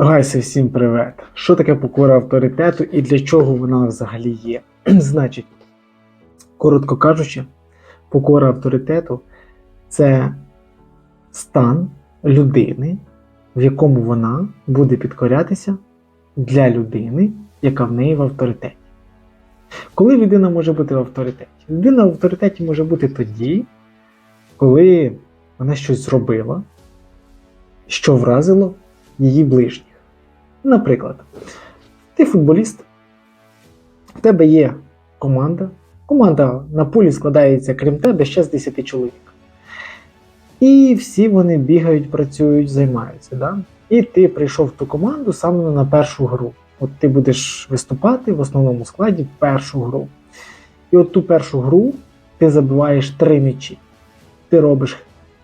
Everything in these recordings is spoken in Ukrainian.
Гайси, всім привет! Що таке покора авторитету і для чого вона взагалі є? Значить, коротко кажучи, покора авторитету це стан людини, в якому вона буде підкорятися для людини, яка в неї в авторитеті. Коли людина може бути в авторитеті? Людина в авторитеті може бути тоді, коли вона щось зробила, що вразило її ближніх. Наприклад, ти футболіст, в тебе є команда. Команда на полі складається, крім тебе, ще з 10 чоловік. І всі вони бігають, працюють, займаються. Да? І ти прийшов в ту команду саме на першу гру. От ти будеш виступати в основному складі першу гру. І от ту першу гру ти забиваєш три м'ячі. Ти робиш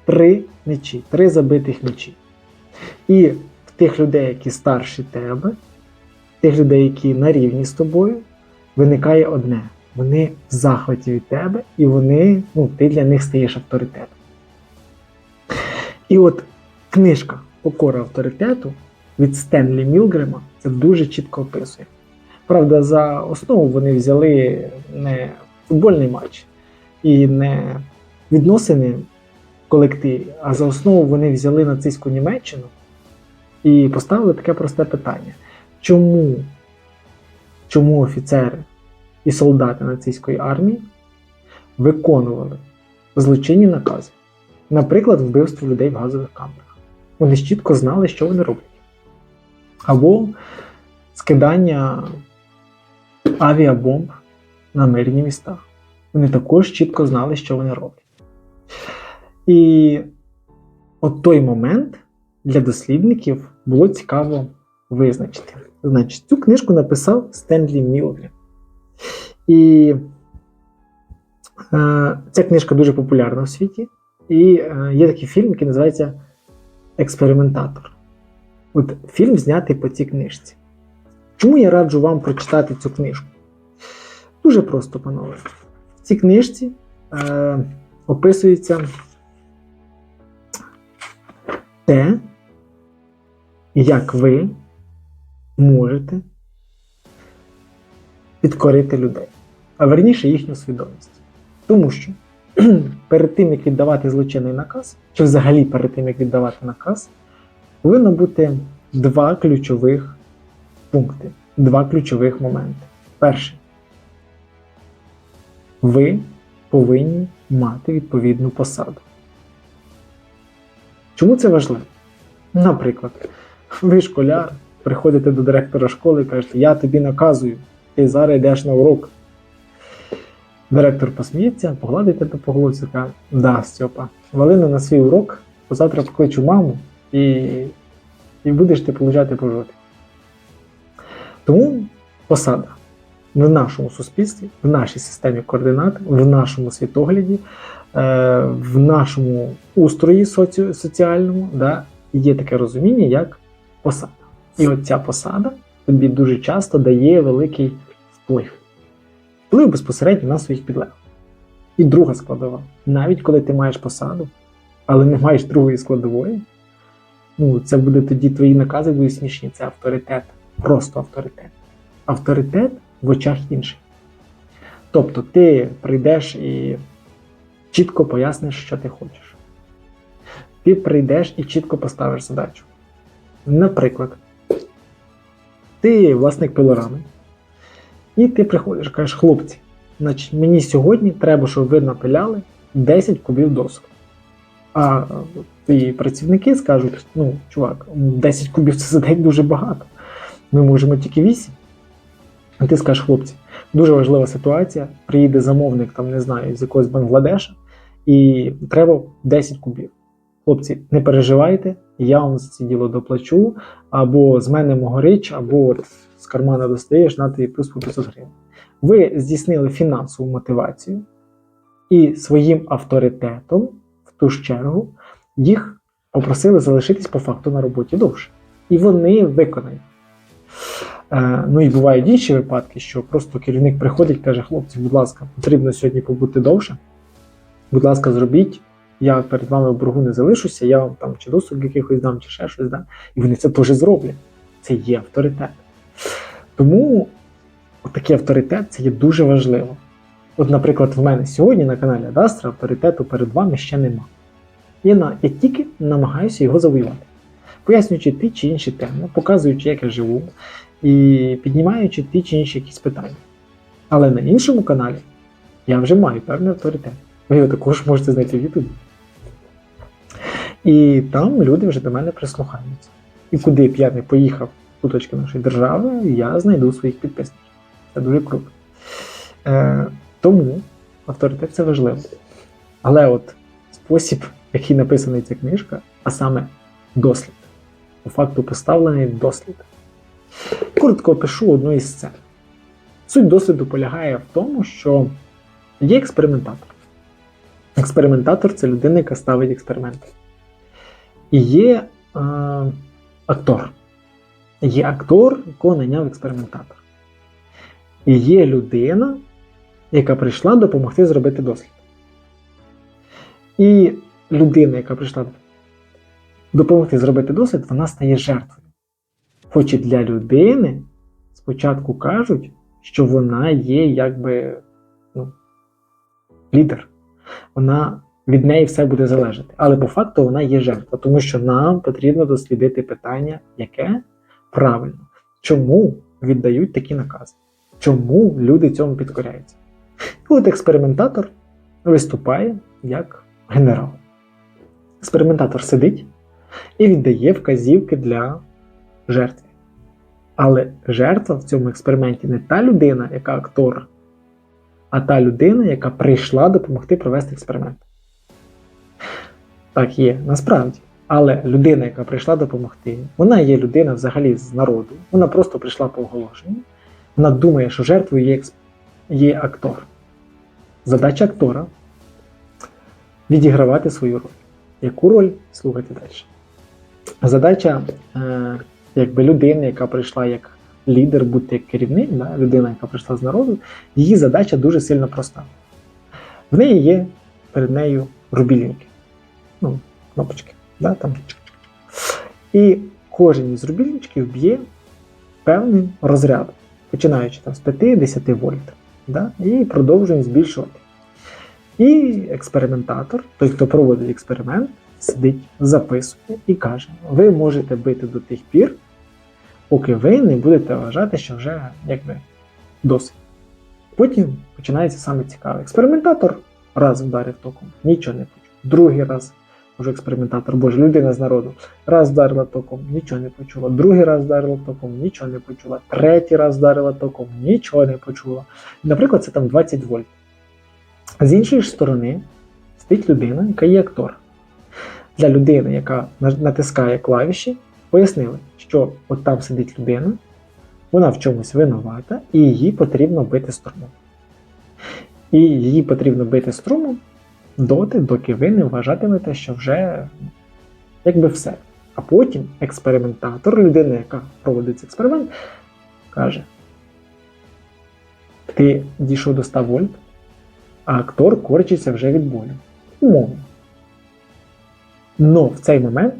три м'ячі, три забитих м'ячі. І тих людей, які старші тебе, тих людей, які на рівні з тобою, виникає одне. Вони в захваті від тебе, і вони, ну, ти для них стаєш авторитетом. І от книжка Покора авторитету від Стенлі Мілгрема це дуже чітко описує. Правда, за основу вони взяли не футбольний матч і не відносини в колективі, а за основу вони взяли нацистську Німеччину і поставили таке просте питання: чому, чому офіцери і солдати нацистської армії виконували злочинні накази? Наприклад, вбивство людей в газових камерах. Вони чітко знали, що вони роблять. Або скидання авіабомб на мирні міста. Вони також чітко знали, що вони роблять. І от той момент для дослідників було цікаво визначити. Значить, цю книжку написав Стенлі Мілгрем. І е, ця книжка дуже популярна у світі. І е, є такий фільм, який називається Експериментатор. От фільм знятий по цій книжці. Чому я раджу вам прочитати цю книжку? Дуже просто, панове. В цій книжці е, описується те, як ви можете підкорити людей, а верніше їхню свідомість. Тому що перед тим, як віддавати злочинний наказ, чи взагалі перед тим, як віддавати наказ, повинно бути два ключових пункти, два ключових моменти. Перший. Ви повинні мати відповідну посаду. Чому це важливо? Наприклад, ви школяр, приходите до директора школи і кажете, я тобі наказую, ти зараз йдеш на урок. Директор посміється, погладить тебе по голосі, каже, да, Стьопа, валину на свій урок, завтра покличу маму і, і будеш ти получати по. Тому посада в нашому суспільстві, в нашій системі координат, в нашому світогляді, е, в нашому устрої соці... соціальному да, є таке розуміння, як посада. І от ця посада тобі дуже часто дає великий вплив. Вплив безпосередньо на своїх підлеглих. І друга складова. Навіть коли ти маєш посаду, але не маєш другої складової, ну це буде тоді твої накази будуть смішні. Це авторитет, просто авторитет. Авторитет в очах інших. Тобто ти прийдеш і чітко поясниш, що ти хочеш. Ти прийдеш і чітко поставиш задачу. Наприклад, ти власник пилорами, і ти приходиш кажеш, хлопці, значить, мені сьогодні треба, щоб ви напиляли 10 кубів досок. А твої працівники скажуть: ну, чувак, 10 кубів це за день дуже багато. Ми можемо тільки 8. А ти скажеш, хлопці, дуже важлива ситуація. Приїде замовник, там, не знаю, з якогось Бангладеша, і треба 10 кубів. Хлопці, не переживайте, я вам за це діло доплачу, або з мене могорич, або от з кармана достаєш на тобі плюс по 500 гривень. Ви здійснили фінансову мотивацію і своїм авторитетом, в ту ж чергу, їх попросили залишитись по факту на роботі довше. І вони виконають. Е, ну і бувають інші випадки, що просто керівник приходить і каже: хлопці, будь ласка, потрібно сьогодні побути довше. Будь ласка, зробіть. Я перед вами в боргу не залишуся, я вам там чи досуг якихось дам, чи ще щось дам. І вони це теж зроблять. це є авторитет. Тому такий авторитет це є дуже важливо. От, наприклад, в мене сьогодні на каналі Адастра авторитету перед вами ще нема. Я, на, я тільки намагаюся його завоювати, пояснюючи ті чи інші теми, показуючи, як я живу, і піднімаючи ті чи інші якісь питання. Але на іншому каналі я вже маю певний авторитет. Ви його також можете знайти в Ютубі. І там люди вже до мене прислухаються. І куди б я не поїхав куточки нашої держави, я знайду своїх підписників. Це дуже круто. Е, тому авторитет це важливо. Але от спосіб, який написаний ця книжка, а саме дослід. По факту поставлений дослід. Коротко опишу одну із сцен. Суть досліду полягає в тому, що є експериментатор. Експериментатор це людина, яка ставить експерименти. І є е, актор. Є актор, якого найняв експериментатор. І є людина, яка прийшла допомогти зробити дослід. І людина, яка прийшла допомогти зробити дослід, вона стає жертвою. Хоч і для людини спочатку кажуть, що вона є якби ну, лідер. Вона від неї все буде залежати. Але по факту вона є жертва, тому що нам потрібно дослідити питання, яке правильно, чому віддають такі накази, чому люди цьому підкоряються. І от експериментатор виступає як генерал. Експериментатор сидить і віддає вказівки для жертви. Але жертва в цьому експерименті не та людина, яка актор, а та людина, яка прийшла допомогти провести експеримент. Так є, насправді. Але людина, яка прийшла допомогти, вона є людина взагалі з народу, вона просто прийшла по оголошенню. Вона думає, що жертвою є, є актор. Задача актора відігравати свою роль. Яку роль? Слухайте далі. Задача е, якби людини, яка прийшла як лідер, бути як керівник, да, людина, яка прийшла з народу, її задача дуже сильно проста. В неї є перед нею рубільники. Ну, кнопочки. Да, там. І кожен із рубільничків б'є певним розрядом, починаючи там, з 5-10 вольт. Да, і продовжуємо збільшувати. І експериментатор, той, хто проводить експеримент, сидить, записує і каже: ви можете бити до тих пір, поки ви не будете вважати, що вже якби досить. Потім починається саме цікаве. Експериментатор раз вдарив током, нічого не почув. Другий раз вже експериментатор, боже, людина з народу, раз вдарила током, нічого не почула. Другий раз вдарила током, нічого не почула. Третій раз вдарила током, нічого не почула. Наприклад, це там 20 вольт. З іншої ж сторони стоїть людина, яка є актор. Для людини, яка натискає клавіші, пояснили, що от там сидить людина, вона в чомусь винувата, і її потрібно бити струмом. І її потрібно бити струмом доти, доки ви не вважатимете, що вже якби все. А потім експериментатор, людина, яка проводить цей експеримент, каже: Ти дійшов до 100 вольт, а актор корчиться вже від болю. Умовно. Но в цей момент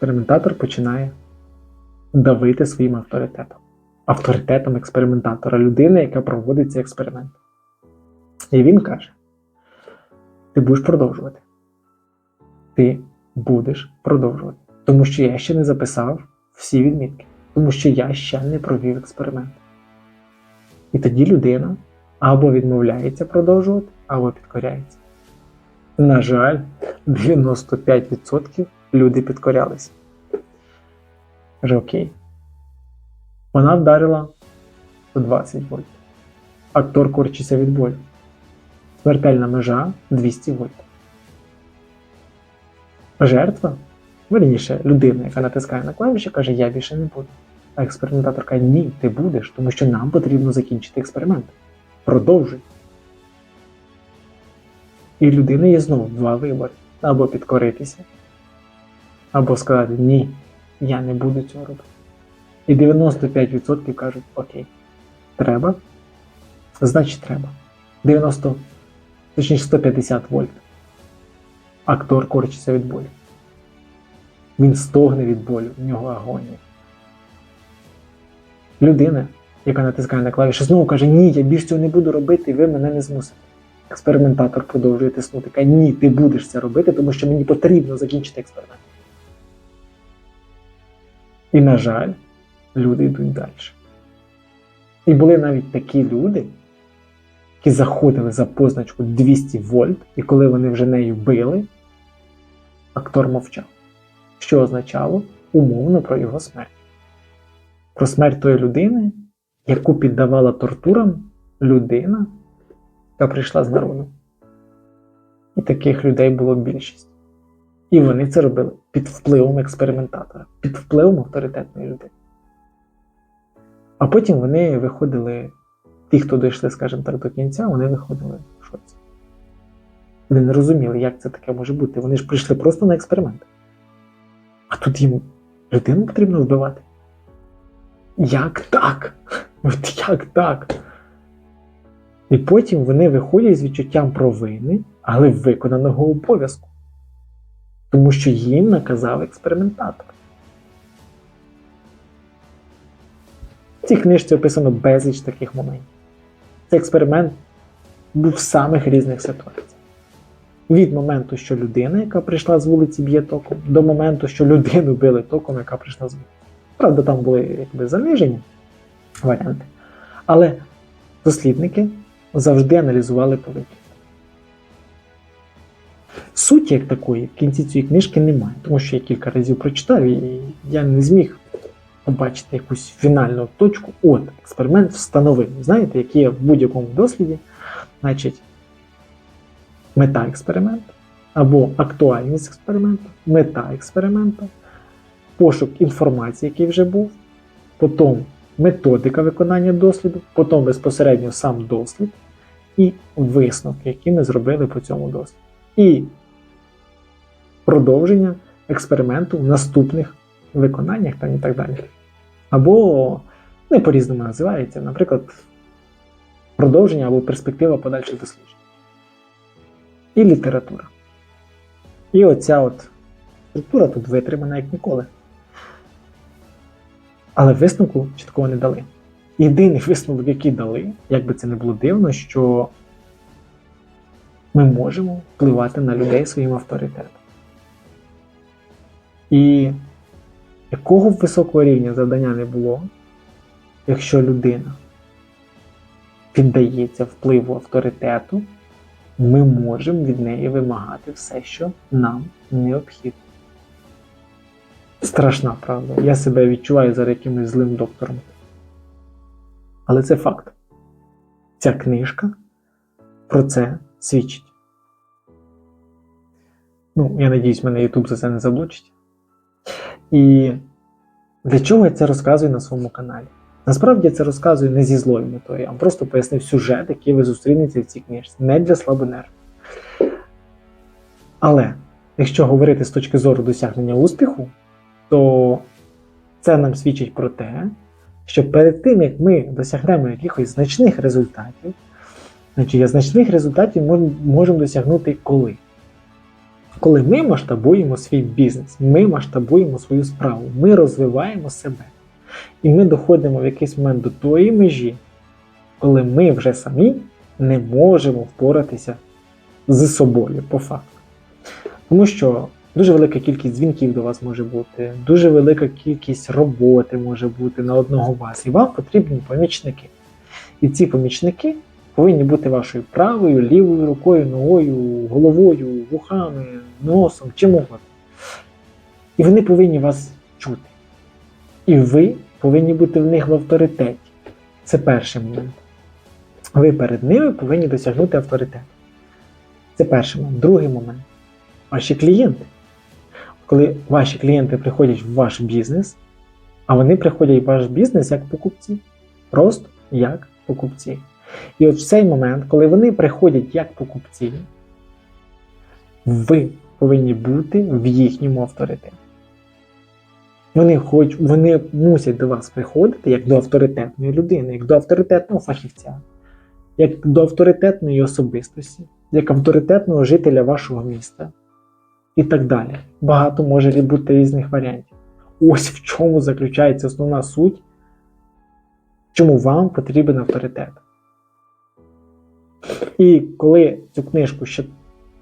експериментатор починає давити своїм авторитетом. Авторитетом експериментатора, людини, яка проводить цей експеримент. І він каже: Ти будеш продовжувати. Ти будеш продовжувати. Тому що я ще не записав всі відмітки, тому що я ще не провів експеримент. І тоді людина або відмовляється продовжувати, або підкоряється. На жаль, 95% люди підкорялися. Каже, окей. Вона вдарила 120 вольт. Актор корчиться від болю. Смертельна межа 200 вольт. Жертва, верніше, людина, яка натискає на клавіші, каже, я більше не буду. А експериментатор каже, ні, ти будеш, тому що нам потрібно закінчити експеримент. Продовжуй. І в людини є знову два вибори: або підкоритися, або сказати ні, я не буду цього робити. І 95% кажуть окей, треба, значить треба. 90, точніше 150 вольт. Актор корчиться від болю. Він стогне від болю, в нього агонія. людина, яка натискає на клавіші, знову каже, ні, я більше цього не буду робити, і ви мене не змусите. Експериментатор продовжує тиснути. Каже, ні, ти будеш це робити, тому що мені потрібно закінчити експеримент. І, на жаль, люди йдуть далі. І були навіть такі люди, які заходили за позначку 200 вольт, і коли вони вже нею били, актор мовчав. Що означало умовно про його смерть. Про смерть тої людини, яку піддавала тортурам людина, яка прийшла з народу. І таких людей було більшість. І вони це робили під впливом експериментатора, під впливом авторитетної людини. А потім вони виходили, ті, хто дійшли, скажімо так, до кінця, вони виходили в шоці. Вони не розуміли, як це таке може бути. Вони ж прийшли просто на експеримент. А тут їм людину потрібно вбивати. Як так? От як так? І потім вони виходять з відчуттям провини, але виконаного обов'язку. Тому що їм наказав експериментатор. В цій книжці описано безліч таких моментів. Цей експеримент був в самих різних ситуаціях. Від моменту, що людина, яка прийшла з вулиці, б'є током, до моменту, що людину били током, яка прийшла з вулиці. Правда, там були якби занижені варіанти. Але дослідники завжди аналізували поведінку. Суті як такої в кінці цієї книжки немає, тому що я кілька разів прочитав і я не зміг побачити якусь фінальну точку. От, експеримент встановив. Знаєте, які є в будь-якому досліді, значить, мета експерименту або актуальність експерименту, мета експерименту, пошук інформації, який вже був, потім методика виконання досліду, потім безпосередньо сам дослід і висновки, які ми зробили по цьому досліду. І продовження експерименту в наступних виконаннях там і так далі. Або не по-різному називається, наприклад, продовження або перспектива подальших досліджень. І література. І оця от структура тут витримана як ніколи. Але висновку чіткого не дали. Єдиний висновок, який дали, як би це не було дивно, що ми можемо впливати на людей своїм авторитетом. І якого б високого рівня завдання не було, якщо людина піддається впливу авторитету, ми можемо від неї вимагати все, що нам необхідно. Страшна правда. Я себе відчуваю за якимось злим доктором. Але це факт. Ця книжка про це свідчить. Ну, я надіюсь, мене YouTube за це не заблочить. І для чого я це розказую на своєму каналі? Насправді я це розказую не зі злою метою, а просто пояснив сюжет, який ви зустрінете в цій книжці, не для слабонервів. Але якщо говорити з точки зору досягнення успіху, то це нам свідчить про те, що перед тим, як ми досягнемо якихось значних результатів, значить, значних результатів можемо досягнути коли? Коли ми масштабуємо свій бізнес, ми масштабуємо свою справу, ми розвиваємо себе. І ми доходимо в якийсь момент до тої межі, коли ми вже самі не можемо впоратися з собою по факту. Тому що дуже велика кількість дзвінків до вас може бути, дуже велика кількість роботи може бути на одного вас, і вам потрібні помічники. І ці помічники повинні бути вашою правою, лівою рукою, ногою, головою, вухами, носом, чим угодно. І вони повинні вас чути. І ви повинні бути в них в авторитеті. Це перший момент. Ви перед ними повинні досягнути авторитету. Це перший момент. Другий момент. Ваші клієнти. Коли ваші клієнти приходять в ваш бізнес, а вони приходять в ваш бізнес як покупці. Просто як покупці. І от в цей момент, коли вони приходять як покупці, ви повинні бути в їхньому авторитеті. Вони хоч, вони мусять до вас приходити як до авторитетної людини, як до авторитетного фахівця, як до авторитетної особистості, як авторитетного жителя вашого міста і так далі. Багато може бути різних варіантів. Ось в чому заключається основна суть чому вам потрібен авторитет. І коли цю книжку ще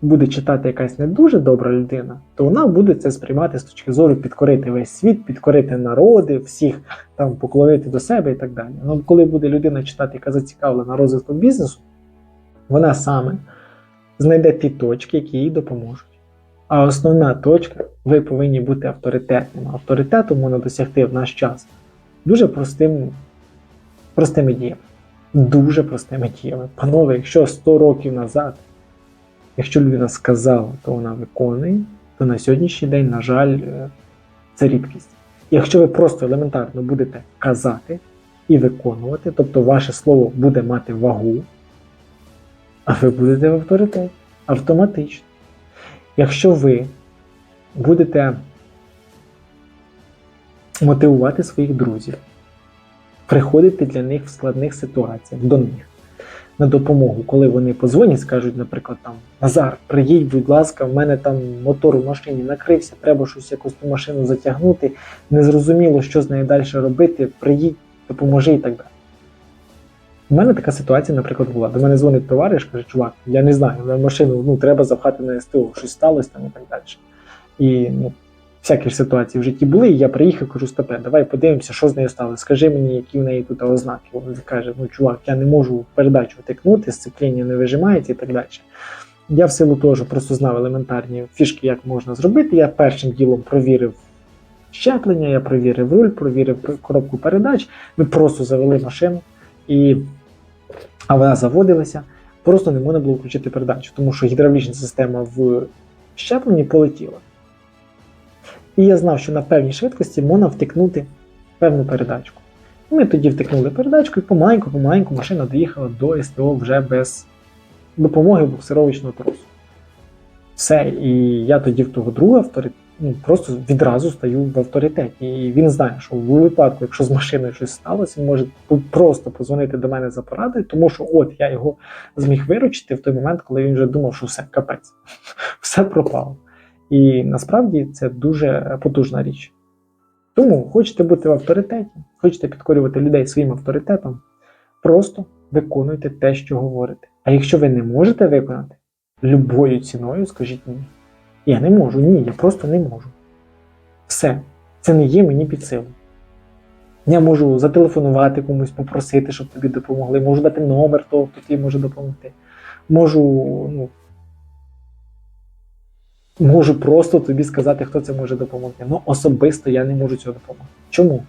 буде читати якась не дуже добра людина, то вона буде це сприймати з точки зору підкорити весь світ, підкорити народи, всіх там поклонити до себе і так далі. Ну, коли буде людина читати, яка зацікавлена розвитком бізнесу, вона саме знайде ті точки, які їй допоможуть. А основна точка, ви повинні бути авторитетним. Авторитету можна досягти в наш час дуже простим, простими діями. Дуже простими діями. Панове, якщо 100 років назад, якщо людина сказала, то вона виконує, то на сьогоднішній день, на жаль, е, це рідкість. Якщо ви просто елементарно будете казати і виконувати, тобто ваше слово буде мати вагу, а ви будете в авторитеті автоматично. Якщо ви будете мотивувати своїх друзів, приходити для них в складних ситуаціях до них на допомогу, коли вони позвонять, скажуть, наприклад, там Назар, приїдь, будь ласка, в мене там мотор у машині накрився, треба щось якось ту машину затягнути, незрозуміло, що з нею далі робити, приїдь, допоможи і так далі. У мене така ситуація, наприклад, була. До мене дзвонить товариш, каже, чувак, я не знаю, на машину ну, треба запхати на СТО, щось сталося там і так далі. І ну, всякі ж ситуації в житті були, і я приїхав, кажу, стопе, давай подивимося, що з нею сталося. Скажи мені, які в неї тут ознаки. Він каже, ну чувак, я не можу передачу втикнути, сцепління не вижимається і так далі. Я в силу того, що просто знав елементарні фішки, як можна зробити. Я першим ділом провірив щеплення, я провірив руль, провірив коробку передач. Ми просто завели машину, і... а вона заводилася. Просто не можна було включити передачу, тому що гідравлічна система в щепленні полетіла. І я знав, що на певній швидкості можна втикнути певну передачку. Ми тоді втикнули передачку і помаленьку-помаленьку машина доїхала до СТО вже без допомоги буксировочного тросу. Все, і я тоді в того друга авторитет, ну, просто відразу стаю в авторитеті. І він знає, що в випадку, якщо з машиною щось сталося, він може просто позвонити до мене за порадою, тому що от я його зміг виручити в той момент, коли він вже думав, що все, капець, все пропало. І насправді це дуже потужна річ. Тому хочете бути в авторитеті, хочете підкорювати людей своїм авторитетом, просто виконуйте те, що говорите. А якщо ви не можете виконати, любою ціною скажіть ні. Я не можу, ні, я просто не можу. Все, це не є мені під силу. Я можу зателефонувати комусь, попросити, щоб тобі допомогли, можу дати номер того, хто тобі може допомогти. Можу ну, можу просто тобі сказати, хто це може допомогти. Ну, особисто я не можу цього допомогти. Чому?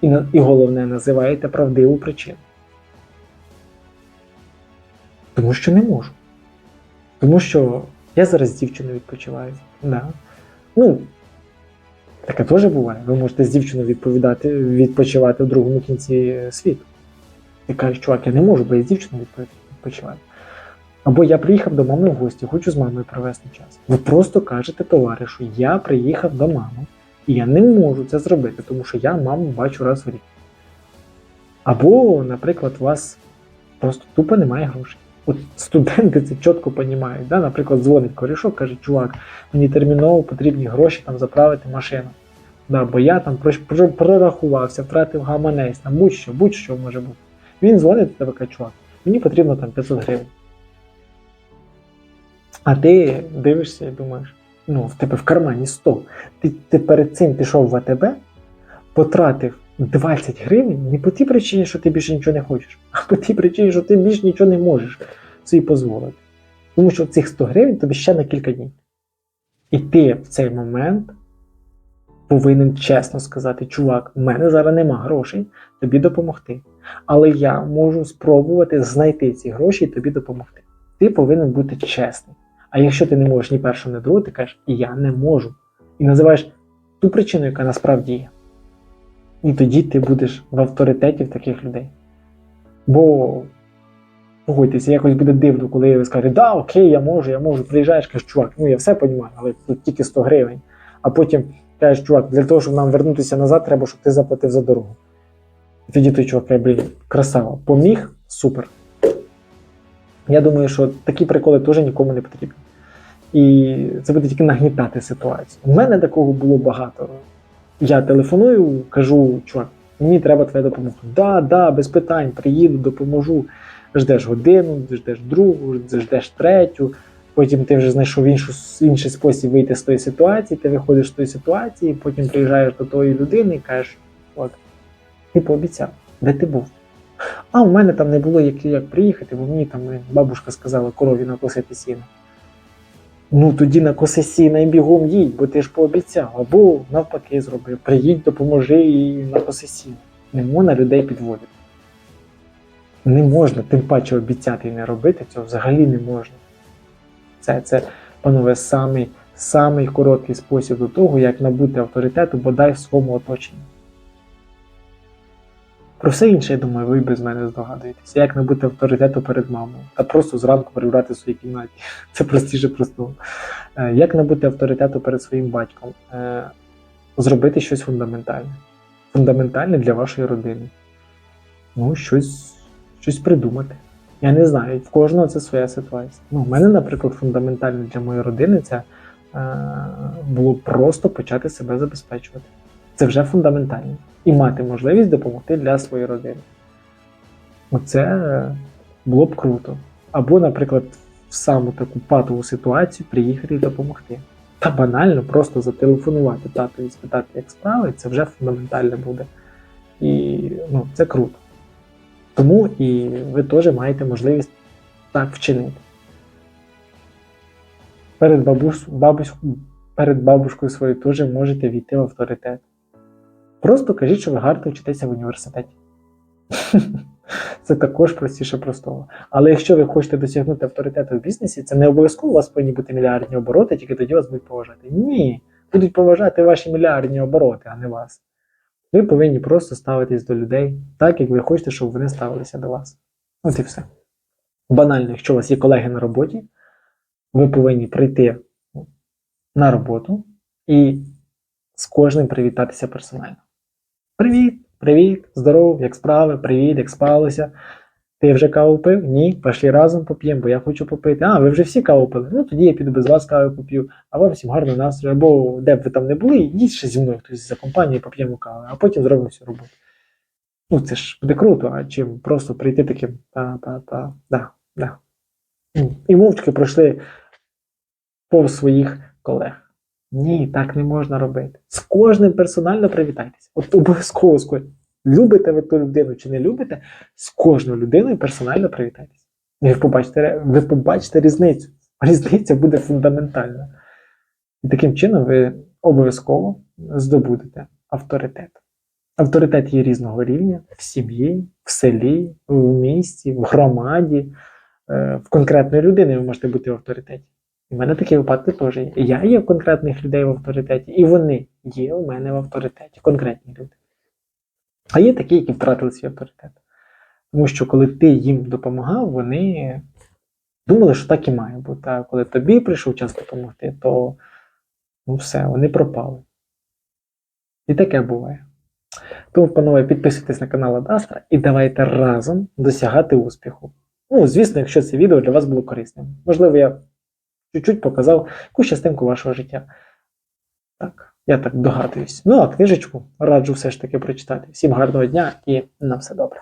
І, і головне, називаєте правдиву причину. Тому що не можу. Тому що я зараз з дівчиною відпочиваю. Да. Ну, таке теж буває. Ви можете з дівчиною відповідати, відпочивати в другому кінці світу. Ти кажеш, чувак, я не можу, бо я з дівчиною відпочиваю. Або я приїхав до мами в гості, хочу з мамою провести час. Ви просто кажете товаришу, я приїхав до мами, і я не можу це зробити, тому що я маму бачу раз в рік. Або, наприклад, у вас просто тупо немає грошей. От студенти це чітко розуміють. Да? Наприклад, дзвонить корішок, каже, чувак, мені терміново потрібні гроші там заправити машину. Да, Бо я там прорахувався, втратив гаманець, там будь-що, будь-що може бути. Він дзвонить до тебе каже, чувак, мені потрібно там 500 гривень. А ти дивишся і думаєш, ну, в тебе в кармані 100. Ти, ти перед цим пішов в АТБ, потратив 20 гривень не по тій причині, що ти більше нічого не хочеш, а по тій причині, що ти більше нічого не можеш собі дозволити. Тому що цих 100 гривень тобі ще на кілька днів. І ти в цей момент повинен чесно сказати, чувак, в мене зараз нема грошей, тобі допомогти. Але я можу спробувати знайти ці гроші і тобі допомогти. Ти повинен бути чесним. А якщо ти не можеш ні першого, ні другого, ти кажеш, я не можу. І називаєш ту причину, яка насправді є. І тоді ти будеш в авторитеті в таких людей. Бо, погодьтеся, якось буде дивно, коли ви скажете, да, окей, я можу, я можу. Приїжджаєш, кажеш, чувак, ну я все розумію, але тут тільки 100 гривень. А потім кажеш, чувак, для того, щоб нам вернутися назад, треба, щоб ти заплатив за дорогу. І тоді той чувак блін, красава, поміг, супер. Я думаю, що такі приколи теж нікому не потрібні. І це буде тільки нагнітати ситуацію. У мене такого було багато. Я телефоную, кажу, чувак, Мені треба твоя допомога. Да, да, без питань, приїду, допоможу. Ждеш годину, ждеш другу, ждеш третю. Потім ти вже знайшов іншу, інший спосіб вийти з тої ситуації, ти виходиш з тої ситуації, потім приїжджаєш до тої людини і кажеш: от, ти пообіцяв, де ти був? А у мене там не було як, як приїхати, бо мені там бабушка сказала корові накосити сіно. Ну тоді накоси сіна і бігом їдь, бо ти ж пообіцяв. Або навпаки зроби. Приїдь, допоможи і накоси сіно. Не можна людей підводити. Не можна, тим паче обіцяти і не робити цього взагалі не можна. Це, це панове, самий, самий короткий спосіб до того, як набути авторитету бодай в своєму оточенні. Про все інше, я думаю, ви без мене здогадуєтеся. Як набути авторитету перед мамою, та просто зранку прибрати в своїй кімнаті. Це простіше простого. Е, Як набути авторитету перед своїм батьком? Е, Зробити щось фундаментальне. Фундаментальне для вашої родини. Ну, щось, щось придумати. Я не знаю, в кожного це своя ситуація. Ну, в мене, наприклад, фундаментально для моєї родини це е, було просто почати себе забезпечувати. Це вже фундаментально. І мати можливість допомогти для своєї родини. Оце е, було б круто. Або, наприклад, в саму таку патову ситуацію приїхати і допомогти. Та банально просто зателефонувати тату і спитати, як справи, це вже фундаментально буде. І ну, це круто. Тому і ви теж маєте можливість так вчинити. Перед, бабусь, бабусь, перед бабушкою своєю теж можете війти в авторитет. Просто кажіть, що ви гарно вчитеся в університеті. Це також простіше простого. Але якщо ви хочете досягнути авторитету в бізнесі, це не обов'язково у вас повинні бути мільярдні обороти, тільки тоді вас будуть поважати. Ні, будуть поважати ваші мільярдні обороти, а не вас. Ви повинні просто ставитись до людей так, як ви хочете, щоб вони ставилися до вас. От і все. Банально, якщо у вас є колеги на роботі, ви повинні прийти на роботу і з кожним привітатися персонально. Привіт, привіт, здоров, як справи, привіт, як спалося. Ти вже каву пив? Ні, пішли разом поп'ємо, бо я хочу попити. А, ви вже всі каву пили? Ну тоді я піду без вас каву поп'ю, а вам всім гарного настрою. Або де б ви там не були, йдіть ще зі мною хтось за компанією поп'ємо каву, а потім зробимо всю роботу. Ну, це ж буде круто, а чим просто прийти таким та-та-та, да, да. І мовчки пройшли повз своїх колег. Ні, так не можна робити. З кожним персонально привітайтеся. От обов'язково з. Любите ви ту людину чи не любите, з кожною людиною персонально привітайтеся. І ви побачите, ви побачите різницю. Різниця буде фундаментальна. І таким чином ви обов'язково здобудете авторитет. Авторитет є різного рівня в сім'ї, в селі, в місті, в громаді, е, в конкретної людини ви можете бути в авторитеті. У мене такі випадки теж є. Я є в конкретних людей в авторитеті, і вони є у мене в авторитеті, конкретні люди. А є такі, які втратили свій авторитет. Тому що коли ти їм допомагав, вони думали, що так і має бути. А коли тобі прийшов час допомогти, то ну все, вони пропали. І таке буває. Тому, панове, підписуйтесь на канал Адастра і давайте разом досягати успіху. Ну, звісно, якщо це відео для вас було корисним. Можливо, я чуть-чуть показав якусь частинку вашого життя. Так, я так догадуюсь. Ну, а книжечку раджу все ж таки прочитати. Всім гарного дня і на все добре.